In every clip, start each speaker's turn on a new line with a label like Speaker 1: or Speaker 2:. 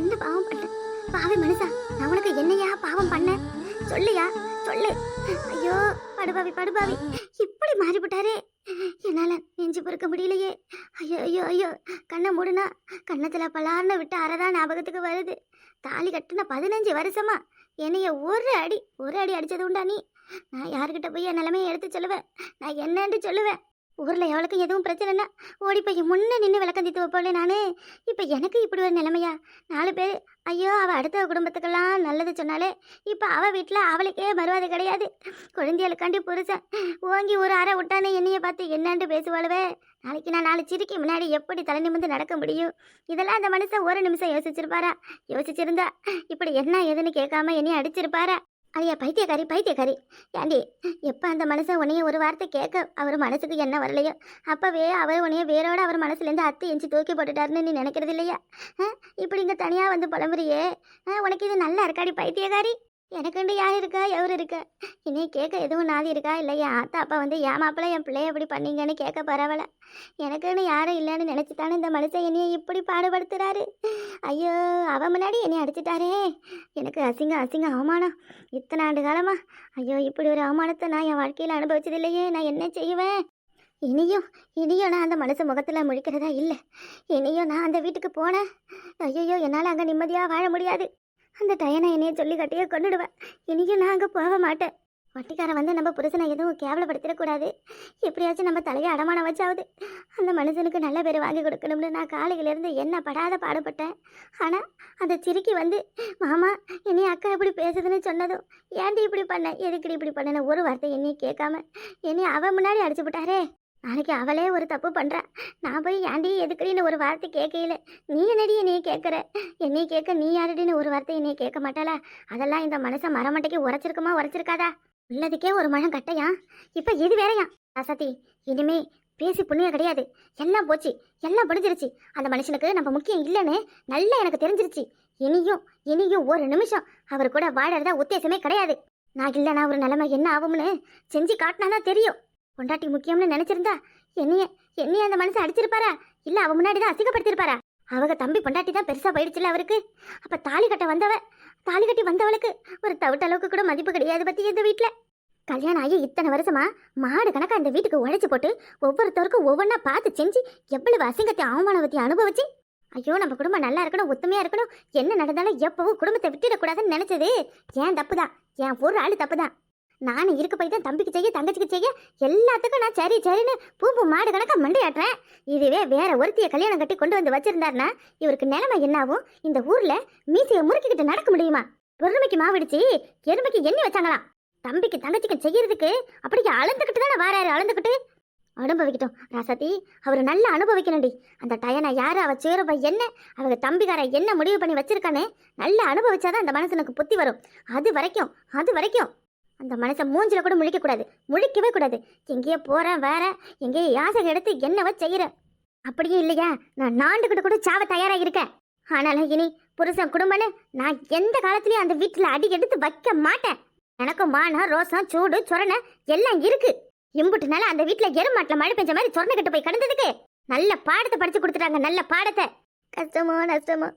Speaker 1: என்ன பாவம் பண்ண பாவி மனுஷா நான் உனக்கு என்னையா பாவம் பண்ண சொல்லியா? சொல்லு. ஐயோ படுபாவி படுபாவி. இப்படி மாறிவிட்டாரே. என்னால நெஞ்சு பொறுக்க முடியலையே. ஐயோ ஐயோ ஐயோ. கண்ணை மூடுனா கண்ணத்துல பலார்னு விட்டு அறதான் ஞாபகத்துக்கு வருது. தாலி கட்டின பதினஞ்சு வருஷமா என்னைய ஒரு அடி ஒரு அடி அடிச்சது உண்டா நீ? நான் யாருக்கிட்ட போய் என் நிலைமையை எடுத்து சொல்லுவேன்? நான் என்னன்னு சொல்லுவேன்? ஊரில் எவளுக்கும் எதுவும் பிரச்சனைனா ஓடி போய் முன்னே நின்று விளக்கந்தித்து வைப்போல நான். இப்போ எனக்கு இப்படி ஒரு நிலைமையா? நாலு பேர் ஐயோ அவள் அடுத்த குடும்பத்துக்கெல்லாம் நல்லது சொன்னாலே இப்போ அவள் வீட்டில் அவளுக்கே மறுவாது கிடையாது. குழந்தைகளுக்காண்டி புருஷன் ஓங்கி ஒரு அறை விட்டானே என்னையை பார்த்து என்னன்ட்டு பேசுவாளுவே? நாளைக்கு நான் நாலு சிரிக்கு முன்னாடி எப்படி தலை நிமிந்து நடக்க முடியும்? இதெல்லாம் அந்த மனுஷன் ஒரு நிமிஷம் யோசிச்சிருப்பாரா? யோசிச்சிருந்தா இப்படி என்ன ஏதுன்னு கேட்காம என்னைய அடிச்சிருப்பாரா? ஐயா பைத்தியக்காரி பைத்தியக்காரி. ஏண்டி எப்போ அந்த மனுஷன் உன்னைய ஒரு வார்த்தை கேட்க அவர் மனசுக்கு என்ன வரலையோ அப்போவே அவர் உன்னைய வேரோட அவர் மனசுலேருந்து அத்து எஞ்சி தூக்கி போட்டுட்டாருன்னு நீ நினைக்கிறது இல்லையா? ஆ? இப்படி இங்கே தனியாக வந்து புலம்புறியே? ஆ, உனக்கு இது நல்லா இருக்காடி பைத்தியக்காரி? எனக்குண்டு யார் இருக்கா? எவர் இருக்கா? இனி கேட்க எதுவும் நாதி இருக்கா? இல்லை என் ஆத்தா அப்பா வந்து என் மாப்பிள்ள என் பிள்ளைய எப்படி பண்ணீங்கன்னு கேட்க பரவாயில்ல. எனக்குன்னு யாரும் இல்லைன்னு நினச்சிட்டானு இந்த மனுஷன் என்னையை இப்படி பாடுபடுத்துறாரு? ஐயோ அவன் முன்னாடி என்னை அடிச்சிட்டாரே. எனக்கு அசிங்க அசிங்க அவமானம். இத்தனை ஆண்டு காலமா? ஐயோ இப்படி ஒரு அவமானத்தை நான் என் வாழ்க்கையில் அனுபவிச்சதில்லையே. நான் என்ன செய்வேன்? இனியும் இனியும் நான் அந்த மனசு முகத்தில் முழிக்கிறதா இல்லை. இனியும் நான் அந்த வீட்டுக்கு போனேன். ஐயோ என்னால் அங்கே நிம்மதியாக வாழ முடியாது. அந்த டயனை என்னைய சொல்லி கட்டியே கொண்டுடுவேன் இனியும் நான் அங்கே போக மாட்டேன். வட்டிக்காரன் வந்து நம்ம புருஷனை எதுவும் கேவலப்படுத்திடக்கூடாது. எப்படியாச்சும் நம்ம தலையை அடமானம் வச்சாவது அந்த மனுஷனுக்கு நல்ல பேர் வாங்கி கொடுக்கணும்னு நான் காலையிலேருந்து என்ன படாத பாடுபட்டேன். ஆனால் அந்த சிரிக்கி வந்து மாமா இனி அக்கா இப்படி பேசுதுன்னு சொன்னதும் ஏன்டி இப்படி பண்ண? எதுக்குடி இப்படி பண்ணன ஒரு வார்த்தை என்னையும் கேட்காம என்னை அவன் முன்னாடி அடிச்சு விட்டாரே நாளைக்கு அவளே ஒரு தப்பு பண்ணுறா நான் போய் ஏன்டி எதுக்குடின்னு ஒரு வார்த்தை கேட்கையில? நீ என்னடி என்னைய கேட்குற என்னைய கேட்க நீ யாருடின்னு ஒரு வார்த்தை என்னைய கேட்க மாட்டாளா? அதெல்லாம் இந்த மனசை மரமட்டைக்கு உரைச்சிருக்குமா உரைச்சிருக்காதா? உள்ளதுக்கே ஒரு மழம் கட்டையா? இப்போ இது வேறையா? ராசாத்தி இனிமே பேசி புண்ணியம் கிடையாது. எல்லாம் போச்சு எல்லாம் முடிஞ்சிருச்சு அந்த மனுஷனுக்கு நம்ம முக்கியம் இல்லைன்னு நல்லா எனக்கு தெரிஞ்சிருச்சு. இனியும் இனியும் ஒரு நிமிஷம் அவர் கூட வாழறதா உத்தேசமே கிடையாது. நான் இல்லைனா ஒரு நிலைமை என்ன ஆகும்னு செஞ்சு காட்டினாதான் தெரியும். பொண்டாட்டி முக்கியம்னு நினைச்சிருந்தா என்னைய என்னைய அந்த மனுஷன் அடிச்சிருப்பாரா? இல்ல அவ முன்னாடி தான் அசிங்கப்படுத்திருப்பாரா? அவங்க தம்பி பொண்டாட்டி தான் பெருசா போயிடுச்சுல அவருக்கு? அப்ப தாலி கட்ட வந்தவ தாலி கட்டி வந்தவளுக்கு ஒரு தவிட்ட அளவுக்கு கூட மதிப்பு கிடையாது பத்தி இந்த வீட்டில் கல்யாணம் ஆகி இத்தனை வருஷமா மாடு கணக்கா இந்த வீட்டுக்கு உழைச்சி போட்டு ஒவ்வொருத்தருக்கும் ஒவ்வொன்றா பார்த்து செஞ்சு எவ்வளவு அசிங்கத்தை அவமானவத்தை அனுபவிச்சு? ஐயோ நம்ம குடும்பம் நல்லா இருக்கணும் ஒத்துமையா இருக்கணும். என்ன நடந்தாலும் எப்பவும் குடும்பத்தை விட்டுடக்கூடாதுன்னு நினைச்சது ஏன் தப்பு தான் என் ஒரு ஆளு தப்பு தான் நானும் இருக்க போய் தான் தம்பிக்கு செய்ய தங்கச்சிக்கு செய்ய எல்லாத்துக்கும் நான் சரி சரின்னு பூம்பு மாடு கணக்காக மண்டையாட்டுறேன். இதுவே வேற ஒருத்திய கல்யாணம் கட்டி கொண்டு வந்து வச்சிருந்தாருன்னா இவருக்கு நிலைமை என்னாகும் இந்த ஊர்ல மீசையை முறுக்கிக்கிட்டு நடக்க முடியுமா? பொறுமைக்கு மாவிடுச்சு எருமைக்கு எண்ணி வச்சாங்களாம். தம்பிக்கு தங்கச்சிக்கு செய்யறதுக்கு அப்படியே அளந்துக்கிட்டு தானே வாராரு அளந்துக்கிட்டு. அனுபவிக்கட்டும் ராசாத்தி அவர் நல்லா அனுபவிக்கணும்டி. அந்த டயனை யாரு அவ சேருவ என்ன அவங்க தம்பிக்கார என்ன முடிவு பண்ணி வச்சிருக்கானே நல்லா அனுபவிச்சாதான் அந்த மனசனுக்கு புத்தி வரும். அது வரைக்கும் அது வரைக்கும். அந்த மனசை மூஞ்சில கூட முழிக்க கூடாது. முழிக்கவே கூடாது. எங்கேயோ போறேன் வேற எங்கேயோ யாசகம் எடுத்து என்னவோ செய்கிற அப்படியே இல்லையா? நான் நாண்டுகிட்டு கூட சாவ தயாரா இருக்கேன். ஆனாலும் இனி புருஷன் குடும்பம்னு நான் எந்த காலத்துலேயும் அந்த வீட்டுல அடி எடுத்து வைக்க மாட்டேன். எனக்கும் மானம் ரோசம் சூடு சொரணை எல்லாம் இருக்கு. இம்புட்டுனால அந்த வீட்டுல எருமாட்டுல மழை பெஞ்ச மாதிரி சொரணை கிட்ட போய் கடந்ததுக்கு நல்ல பாடத்தை படிச்சு கொடுத்துட்டாங்க நல்ல பாடத்தை. கஷ்டமோ நஷ்டமோ.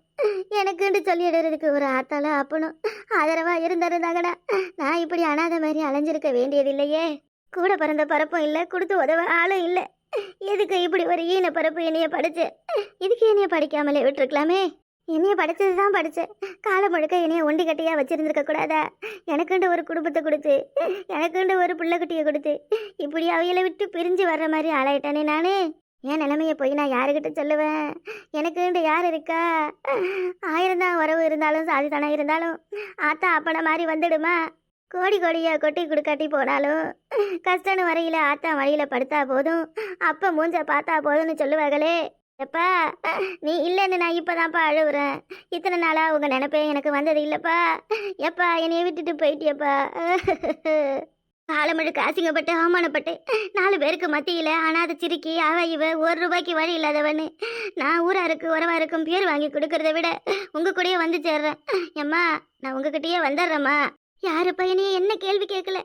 Speaker 1: எனக்குன்னு சொல்லிடுறதுக்கு ஒரு ஆத்தால அப்பனும் ஆதரவா இருந்திருந்தாங்கடா. நான் இப்படி அனாதை மாதிரி அலைஞ்சிருக்க வேண்டியதில்லையே. கூட பிறந்த பரப்பும் இல்லை கொடுத்து உதவ ஆளும் இல்லை. எதுக்கு இப்படி ஒரு ஈன பரப்பு என்னைய படிச்சு? இதுக்கு என்னைய படிக்காமலே விட்டுருக்கலாமே? என்னைய படிச்சது தான் படித்தேன் காலம் முழுக்க என்னைய ஒண்டி கட்டியாக வச்சுருந்துருக்க கூடாதா? எனக்குண்டு ஒரு குடும்பத்தை கொடுத்து எனக்குண்டு ஒரு பிள்ளைக்குட்டியை கொடுத்து இப்படி அவையில விட்டு பிரிஞ்சு வர்ற மாதிரி ஆளாயிட்டானே நானே. என் நிலைமையை போய் நான் யாருக்கிட்ட சொல்லுவேன்? எனக்குன்ட்டு யார் இருக்கா? ஆயிரம் தான் உறவு இருந்தாலும் சாதிதானா இருந்தாலும் ஆத்தா அப்பனை மாதிரி வந்துடுமா? கோடி கோடியாக கொட்டி குடுக்காட்டி போனாலும் கஷ்டம்னு வரையில ஆத்தா வழியில் படுத்தா போதும். அப்போ மூஞ்ச பார்த்தா போதும்னு சொல்லுவாங்களே. எப்பா நீ இல்லைன்னு நான் இப்பதான்ப்பா அழுகுறேன் இத்தனை நாளாக உங்கள் நினைப்பே எனக்கு வந்தது இல்லைப்பா. எப்பா என்னைய விட்டுட்டு போயிட்டியப்பா? காலமுழுக்க அசிங்கப்பட்டு அவமானப்பட்டு நாலு பேருக்கு மத்தியில் அனாத சிரிக்கி அவ இவ ஒரு ரூபாய்க்கு வழி இல்லாதவன்னு நான் ஊராருக்கு உறவாருக்கும் பேர் வாங்கி கொடுக்கறத விட உங்கள் கூடயே வந்து சேர்றேன். எம்மா நான் உங்ககிட்டயே வந்துடுறேம்மா. யாரு பையனையும் என்ன கேள்வி கேட்கல?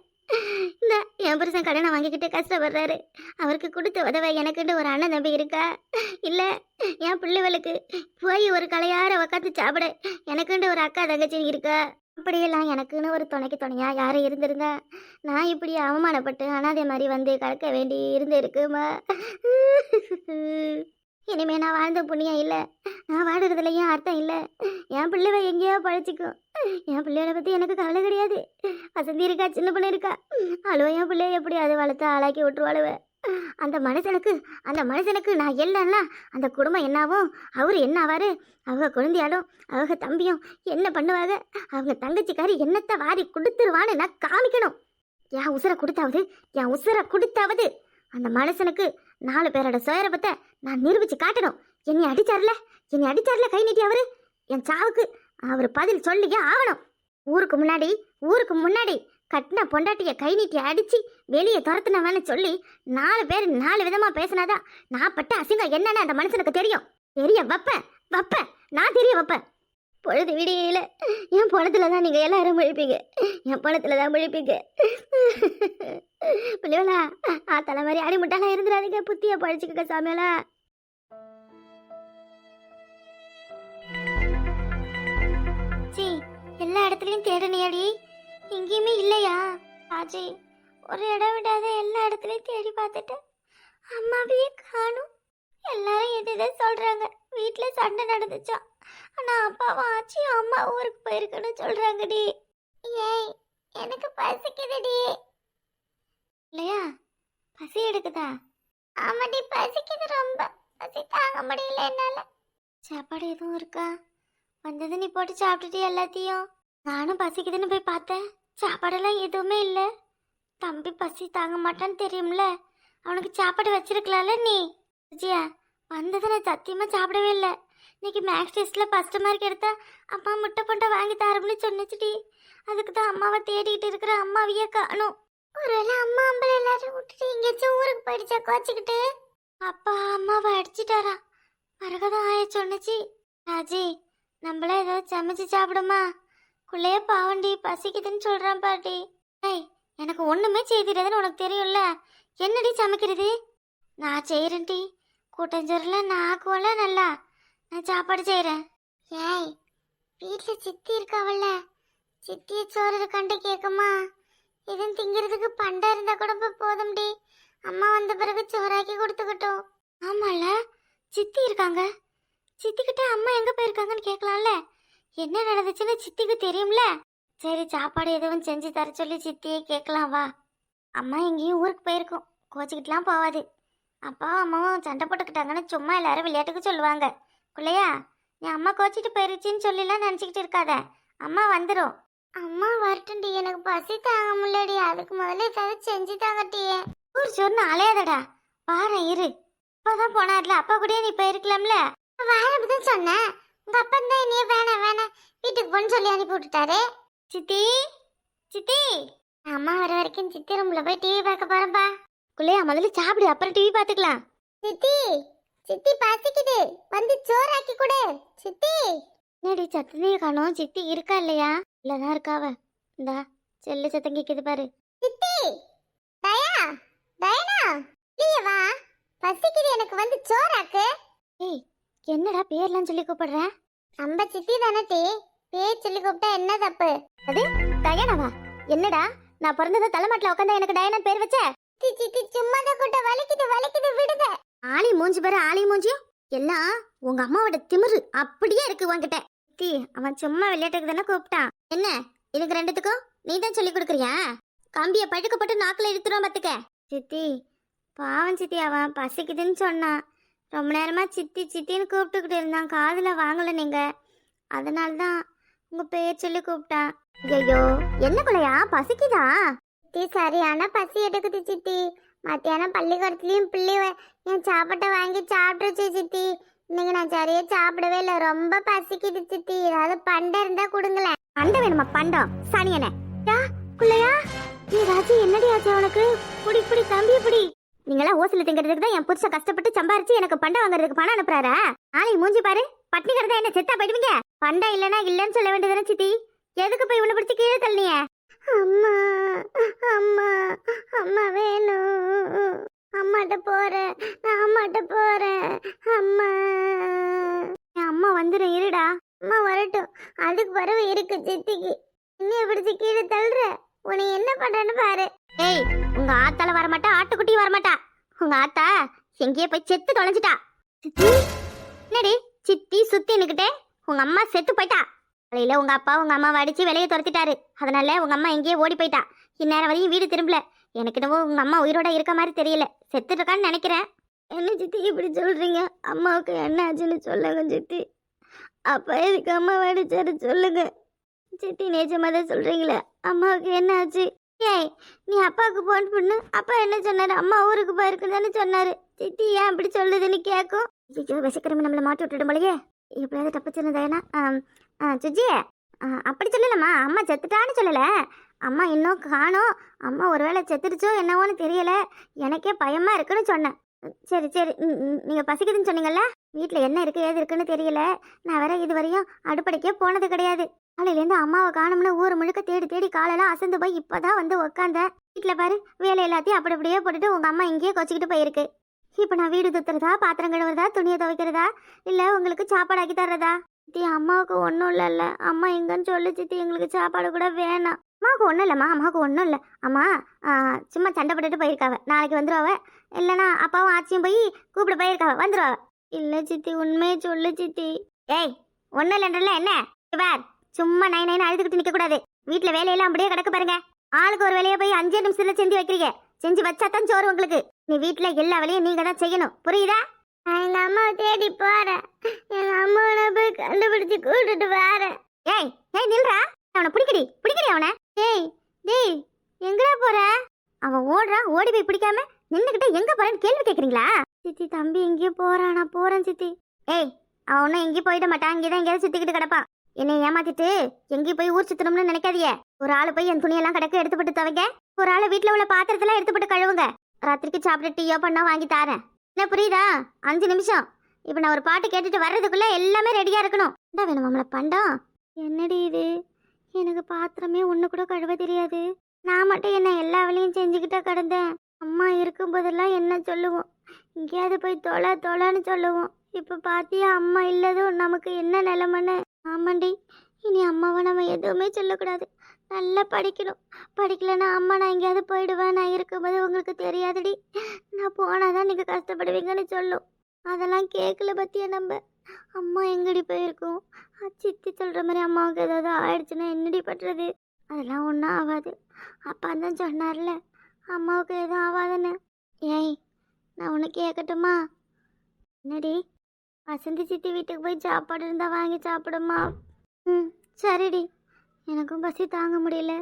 Speaker 1: இந்த என் புருஷன் கடனை வாங்கிக்கிட்டு கஷ்டப்படுறாரு. அவருக்கு கொடுத்த உதவ எனக்குன்னு ஒரு அண்ணன் தம்பி இருக்கா? இல்லை என் பிள்ளைகளுக்கு போய் ஒரு கலையார உக்காந்து சாப்பிட. எனக்குன்னு ஒரு அக்கா தங்கச்சி இருக்கா? இப்படியெல்லாம் எனக்குன்னு ஒரு துணைக்கு துணையா யாரும் இருந்திருந்தா நான் இப்படி அவமானப்பட்டு அனாதை மாதிரி வந்து கலக்க வேண்டி இருந்திருக்குமா? இனிமே நான் வாழ்ந்த புண்ணியம் இல்லை. நான் வாடுறதுலையும் அர்த்தம் இல்லை. என் பிள்ளைவ எங்கேயோ பழச்சிக்கும் என் பிள்ளையோட பற்றி எனக்கு கவலை கிடையாது. வசந்தி இருக்கா? சின்ன பிள்ளை இருக்கா? அழுவ என் பிள்ளைய எப்படி அது வளர்த்து ஆளாக்கி விட்டுருவாளுவேன் அந்த மனுஷனுக்கு அந்த மனுஷனுக்கு நான் இல்லைன்னா அந்த குடும்பம் என்னாவும் அவர் என்ன அவங்க குழந்தையாலும் அவங்க தம்பியும் என்ன பண்ணுவாங்க? அவங்க தங்கச்சிக்காரி என்னத்தை வாரி கொடுத்துருவான்னு நான் காமிக்கணும். என் உசுரை கொடுத்தாவது என் உசுரை கொடுத்தாவது. அந்த மனுஷனுக்கு நாலு பேரோட சுயரபத்தை நான் நிரூபித்து காட்டணும். என்னை அடிச்சார்ல? என்னை அடிச்சார்ல கை நீட்டி அவர்? என் சாவுக்கு அவர் பதில் சொல்லியே ஆகணும். ஊருக்கு முன்னாடி ஊருக்கு முன்னாடி கட்டின பொண்டாட்டியை கை நீட்டி அடித்து வெளியே துரத்துனவன்னு சொல்லி நாலு பேர் நாலு விதமாக பேசினாதான் நான் பட்ட அசிங்கம் என்னன்னு அந்த மனுஷனுக்கு தெரியும். தெரிய வைப்பேன் வைப்பேன் நான் தெரிய வைப்பேன் பொழுது விடியல என் பணத்தில் தான் நீங்கள் எல்லாரும் முழிப்பீங்க. என் பணத்தில் தான் முழிப்பீங்க. பிள்ளைவளா ஆ தலை மாதிரி அடிமுட்டாலாம் இருந்துடாதீங்க புத்திய பழிச்சுக்க சாமியாலா சி எல்லா இடத்துலையும் தேடனியாடி. எங்கேயுமே இல்லையா? ஆஜி ஒரு இடம் விடாத எல்லா இடத்துலயும் தேடி பார்த்துட்டு அம்மாவையே காணும். எல்லாரும் எதுதான் சொல்கிறாங்க சொல்றாங்க? சண்டை நடந்துச்சா? ஆனா அப்பாவும் ஆச்சியும் அம்மா ஊருக்கு போயிருக்குன்னு சொல்றாங்கடி. ஏய் எனக்கு பசிக்குதுடி. இல்லையா? பசி எடுக்குதா? ஆமாடி பசிக்குது ரொம்ப. பசி தாங்க முடியல என்னால. சாப்பாடு எதுவும் இருக்கா? வந்தது நீ போட்டு சாப்பிட்டுட்டு எல்லாத்தையும்? நானும் பசிக்குதுன்னு போய் பார்த்தேன். சாப்பாடெல்லாம் எதுவுமே இல்லை. தம்பி பசி தாங்க மாட்டான்னு தெரியும்ல. அவனுக்கு சாப்பாடு வச்சிருக்கலாம்ல நீ? விஜயா வந்ததை நான் சத்தியமாக சாப்பிடவே இல்லை. இன்னைக்கு மேக்ஸ் டெஸ்ட்டில் ஃபஸ்ட்டு மார்க் எடுத்தா அம்மா முட்டை பொண்டை வாங்கி தரோம்னு சொன்னிச்சுடி அதுக்கு தான் அம்மாவை தேடிக்கிட்டு இருக்கிற அம்மாவையே காணும். ஒருவேளை அம்மா அம்பளை எல்லாரும் விட்டுட்டு எங்கேயாச்சும் ஊருக்கு போயிடுச்சா கோச்சிக்கிட்டு? அப்பா அம்மாவை அடிச்சிட்டாரா. மரகதம் ஆய சொன்னுச்சு. ராஜி நம்மளே ஏதாவது சமைச்சு சாப்பிடுமா? குள்ளைய பாவண்டி பசிக்குதுன்னு சொல்றான் பாட்டி. ஏய் எனக்கு ஒண்ணுமே செய்திடாதுன்னு உனக்கு தெரியும்ல? என்னடி சமைக்கிறது? நான் செய்யறேன்டி கூட்டஞ்சோறுல நான் ஆக்குவல நல்லா. நான் சாப்பாடு செய்யறேன் ஏய் வீட்டுல சித்தி இருக்காவல்ல? சித்திய சோறு கண்டு கேக்குமா? எதுவும் திங்கிறதுக்கு பண்டா இருந்தா கூட போதும்டி அம்மா வந்த பிறகு சோறாக்கி கொடுத்துக்கட்டும். ஆமால சித்தி இருக்காங்க. சித்திக்கிட்ட அம்மா எங்க போயிருக்காங்கன்னு கேட்கலாம்ல? என்ன நடந்துச்சுன்னு சித்திக்கு தெரியும்ல? சரி சாப்பாடு எதுவும் செஞ்சு தர சொல்லி சித்தியே கேட்கலாம் வா. அம்மா எங்கேயும் ஊருக்கு போயிருக்கோம். கோச்சிக்கிட்டுலாம் போவாது. அப்பாவும் அம்மாவும் சண்டை போட்டுக்கிட்டாங்கன்னு சும்மா எல்லாரும் விளையாட்டுக்கு சொல்லுவாங்க. குள்ளையா நீ அம்மா கோச்சிட்டு போயிருச்சுன்னு சொல்லிலாம் நினச்சிக்கிட்டு இருக்காத. அம்மா வந்துடும் அம்மா வரட்டும்டி எனக்கு பசி தாங்க முடியலடி. அதுக்கு முதல்ல ஏதாவது செஞ்சு தாங்கட்டியே ஊர் சொன்ன அலையாதடா. வாரேன் இரு. அப்பதான் போனார்ல. அப்பா கூடயே நீ போயிருக்கலாம்ல. வேற தான் சொன்னேன். உங்க அப்பா தான் என்னைய வேணாம் வேணாம் வீட்டுக்கு போன்னு சொல்லி அனுப்பி விட்டுட்டாரு. சித்தி சித்தி. அம்மா வர வரைக்கும் சித்தி ரூம்ல போய் டிவி பார்க்க போறேன்பா. குள்ளையா முதல்ல சாப்பிடு அப்புறம் டிவி பார்த்துக்கலாம். சித்தி சித்தி பசிக்குது வந்து சோறாக்கி கொடு. சித்தி. என்னடி சத்தமே காணோம். சித்தி இருக்கா இல்லையா? இல்லதான் இருக்காவ. இந்தா செல்லு சத்தம் கேக்குது பாரு. சித்தி தயா தயனா. இல்லையே வா. பசிக்குது எனக்கு வந்து சோறாக்கு. ஏய் என்னடா பேர்லாம் சொல்லி கூப்பிடுற? நம்ம சித்தி தானே டீ. பேர் சொல்லி கூப்பிட்டா என்ன தப்பு? அது டயனாவா? என்னடா? நான் பிறந்தது தலைமாட்டில் உட்காந்தா எனக்கு டயனா பேர் வச்ச? சித்தி சும்மா தான் கூட்ட வலிக்குது வலிக்குது விடுத. ஆளி மூஞ்சி பாரு ஆளி மூஞ்சியும் எல்லாம் உங்க அம்மாவோட திமிரு அப்படியே இருக்கு உன்கிட்ட. சித்தி அவன் சும்மா விளையாட்டுக்கு தானே கூப்பிட்டான். என்ன? இதுக்கு ரெண்டுத்துக்கும் நீ தான் சொல்லி கொடுக்குறியா? கம்பிய பழுக்கப்பட்டு நாக்கில் இழுத்துரும் பார்த்துக்க சித்தி பாவம் சித்தி அவன் பசிக்குதுன்னு சொன்னான். ரொம்ப நேரமாக சித்தி சித்தின்னு கூப்பிட்டுக்கிட்டு இருந்தான். காதில் வாங்கலை நீங்கள் அதனால தான் உங்கள் பேர் சொல்லி கூப்பிட்டான் ஐயோ என்ன குலையா? பசிக்குதா? சித்தி சரியான பசி எடுக்குது சித்தி. மத்தியானம் பள்ளிக்கூடத்துலேயும் பிள்ளை என் சாப்பாட்டை வாங்கி சாப்பிட்டுருச்சு சித்தி. இன்னைக்கு நான் சரியா சாப்பிடவே இல்லை. ரொம்ப பசிக்குது சித்தி. ஏதாவது பண்டம் இருந்தா கொடுங்களேன். பண்டம் வேணுமா? பண்டம் சனியனே. குள்ளையா நீ ராஜி என்னடி ஆச்சு உனக்கு? புடி புடி தம்பி புடி. நீங்களாம் ஓசில திங்கிறதுக்கு தான் என் புருஷன் கஷ்டப்பட்டு சம்பாரிச்சு எனக்கு பண்டை வாங்குறதுக்கு பணம் அனுப்புறாரா? ஆளை மூஞ்சி பாரு. பட்னி கிடந்தா என்ன செத்தா போயிடுவீங்க? பண்டை இல்லனா இல்லன்னு சொல்ல வேண்டியதுதானே சித்தி? எதுக்கு போய் உன்ன பிடிச்சி கீழே தள்ளிய அம்மா அம்மா அம்மா வேணும். அம்மாட்ட போறேன். நான் அம்மாட்ட போறேன். அம்மா. என் அம்மா வந்துடும் இருடா. அம்மா வரட்டும். அதுக்கு பறவை இருக்கு சித்திக்கு. இன்னும் பிடிச்சி கீழே தள்ளுற? உன்னை என்ன பண்றேன்னு பாரு. ஏய் உங்க ஆத்தால வரமாட்டா ஆட்டுக்குட்டி வரமாட்டா. உங்க ஆத்தா எங்கேயே போய் செத்து தொலைஞ்சிட்டா. சித்தி என்னடி சித்தி சுத்தி நிக்கிட்டே உங்க அம்மா செத்து போயிட்டா. காலையில உங்க அப்பா உங்க அம்மா வடிச்சு வெளியே துரத்திட்டாரு. அதனால உங்க அம்மா எங்கேயோ ஓடி போயிட்டா. இந்நேரம் வரையும் வீடு திரும்பல. எனக்கு என்னவோ உங்க அம்மா உயிரோட இருக்க மாதிரி தெரியல. செத்துட்டு இருக்கான்னு நினைக்கிறேன். என்ன சித்தி இப்படி சொல்றீங்க? அம்மாவுக்கு என்ன ஆச்சுன்னு சொல்லுங்க சித்தி. அப்பா எதுக்கு அம்மா வடிச்சாரு சொல்லுங்க. சித்தி நிஜமா தான் சொல்றீங்களே. அம்மாவுக்கு என்ன ஆச்சு? ஏய் நீ அப்பாவுக்கு ஃபோன் பண்ணு. அப்பா என்ன சொன்னாரு? அம்மா ஊருக்கு போயிருக்குன்னு சொன்னார். சொன்னாரு சித்தி ஏன் இப்படி சொல்லுதுன்னு கேட்கும் ஐயோ விசக்கிரமி நம்மளை மாட்டி விட்டுடும் போலயே எப்படியாவது தப்பிச்சிருந்தேனா சுஜி ஆ, அப்படி சொல்லலம்மா. அம்மா செத்துட்டான்னு சொல்லல. அம்மா இன்னும் காணோம். அம்மா ஒருவேளை செத்துடுச்சோ என்னவோன்னு தெரியல. எனக்கே பயமா இருக்குன்னு சொன்னேன். சரி சரி. நீங்கள் பசிக்குதுன்னு சொன்னீங்கல்ல? வீட்டில் என்ன இருக்குது ஏது இருக்குன்னு தெரியல. நான் வேற இது வரையும் அடுப்படைக்கே போனது கிடையாது. காலையிலேருந்து அம்மாவை காணும்னு ஊர் முழுக்க தேடி தேடி காலெல்லாம் அசந்து போய் இப்போதான் வந்து உக்காந்தேன் வீட்டில் பாரு வேலை எல்லாத்தையும் அப்படி அப்படியே போட்டுட்டு உங்கள் அம்மா இங்கேயே கொச்சிக்கிட்டு போயிருக்கு. இப்போ நான் வீடு துத்துறதா பாத்திரம் கழுவுறதா துணியை துவைக்கிறதா இல்லை உங்களுக்கு சாப்பாடு ஆக்கி தர்றதா? சித்தி அம்மாவுக்கு ஒன்றும் இல்லைல்ல. அம்மா எங்கன்னு சொல்லு சித்தி எங்களுக்கு சாப்பாடு கூட வேணாம். அம்மாவுக்கு ஒன்றும் இல்லைம்மா அம்மாவுக்கு ஒன்றும் இல்லை. அம்மா சும்மா சண்டை போட்டுட்டு போயிருக்காவ. நாளைக்கு வந்துருவாவ. இல்லைனா அப்பாவும் ஆச்சியும் போய் கூப்பிட போயிருக்காவ. வந்துருவாவ. இல்லை சித்தி உண்மையை சொல்லு சித்தி. ஏய் ஒன்றும் இல்லைன்றல என்ன? வேர் சும்மா நைன் நைன் அழுதுகிட்டு நிற்கக்கூடாது வீட்டில் வேலையெல்லாம் அப்படியே கிடக்கு பாருங்க. ஆளுக்கு ஒரு வேலையை போய் அஞ்சே நிமிஷத்துல செஞ்சு வைக்கிறீங்க. செஞ்சு வச்சா தான் சோறு உங்களுக்கு. நீ வீட்டில் எல்லா வேலையும் நீங்க தான் செய்யணும். புரியுதா? நான் எங்க அம்மாவை தேடி போறேன் எங்க அம்மாவை போய் கண்டுபிடிச்சு கூட்டிட்டு வரேன் ஏய் ஏய் நில்றா. அவனை பிடிக்கடி பிடிக்கடி அவனை. ஏய் டேய் எங்கடா போற? அவன் ஓடுறான் ஓடி போய் பிடிக்காம நின்னுகிட்ட எங்க போறேன்னு கேள்வி கேக்குறீங்களா? சித்தி தம்பி எங்கேயோ போறான் நான் போறேன் சித்தி. ஏய் அவன் ஒன்னும் எங்கேயும் போயிட மாட்டான். இங்கேதான் எங்கேயாவது சுத்திக்கிட்டு கிடப்பான். என்னை ஏமாத்திட்டு எங்கேயும் போய் ஊர் சுத்தணும்னு நினைக்காதிய ஒரு ஆள் போய் என் துணியெல்லாம் கிடக்க எடுத்துப்பட்டு துவைங்க. ஒரு ஆள் வீட்டில் உள்ள பாத்திரத்தெல்லாம் எடுத்துப்பட்டு கழுவுங்க. ராத்திரிக்கு சாப்பிட்டு டீயோ பண்ணா வாங்கி தாரேன். என்ன புரியுதா? அஞ்சு நிமிஷம். இப்போ நான் ஒரு பாட்டு கேட்டுட்டு வர்றதுக்குள்ள எல்லாமே ரெடியாக இருக்கணும். என்ன வேணும் நம்மள பண்டம் என்னடி இது? எனக்கு பாத்திரமே ஒன்று கூட கழுவ தெரியாது. நான் மட்டும் என்ன எல்லா வேலையும் செஞ்சுக்கிட்டே கிடந்தேன். அம்மா இருக்கும்போதெல்லாம் என்ன சொல்லுவோம்? எங்கேயாவது போய் தொலை தொலைன்னு சொல்லுவோம். இப்போ பார்த்தியா அம்மா இல்லதும் நமக்கு என்ன நிலமன்னு? ஆமாண்டி. இனி அம்மாவை நம்ம எதுவுமே சொல்லக்கூடாது. நல்லா படிக்கணும். படிக்கலைன்னா அம்மா நான் எங்கேயாவது போயிடுவேன். நான் இருக்கும்போது உங்களுக்கு தெரியாதுடி. நான் போனால் தான் நீங்கள் கஷ்டப்படுவீங்கன்னு சொல்லும். அதெல்லாம் கேட்கல பற்றியா நம்ம? அம்மா எங்கடி போயிருக்கோம்? சித்தி சொல்கிற மாதிரி அம்மாவுக்கு ஏதாவது ஆயிடுச்சுன்னா என்னடி பண்ணுறது அதெல்லாம் ஒன்றும் ஆகாது. அப்பா தான் சொன்னார்ல அம்மாவுக்கு எதுவும் ஆகாதுன்னு. ஏய் நான் உனக்கு கேட்கட்டுமா என்னடி? வசந்தி சித்தி வீட்டுக்கு போய் சாப்பாடு இருந்தால் வாங்கி சாப்பிடுமா? ம் சரிடி. எனக்கும் பசி தாங்க முடியல.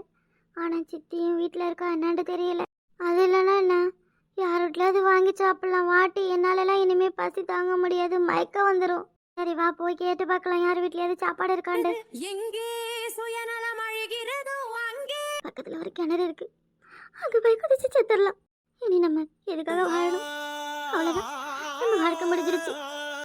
Speaker 1: ஆனால் சித்தியும் வீட்டில் இருக்கா என்னன்னு தெரியல. அது இல்லைன்னா என்ன? யார் வீட்லையாவது வாங்கி சாப்பிடலாம். வாட்டி என்னாலலாம் இனிமே பசி தாங்க முடியாது. மயக்கம் வந்துடும் சரி வா போய் கேட்டு பார்க்கலாம். யார் வீட்லயாவது சாப்பாடு இருக்காண்டு. பக்கத்தில் ஒரு கிணறு இருக்கு. அங்கே போய் குதிச்சு செத்துடலாம். இனி நம்ம எதுக்காக வாழணும்? அவ்வளோதான் நம்ம வாழ்க்கை முடிஞ்சிருச்சு.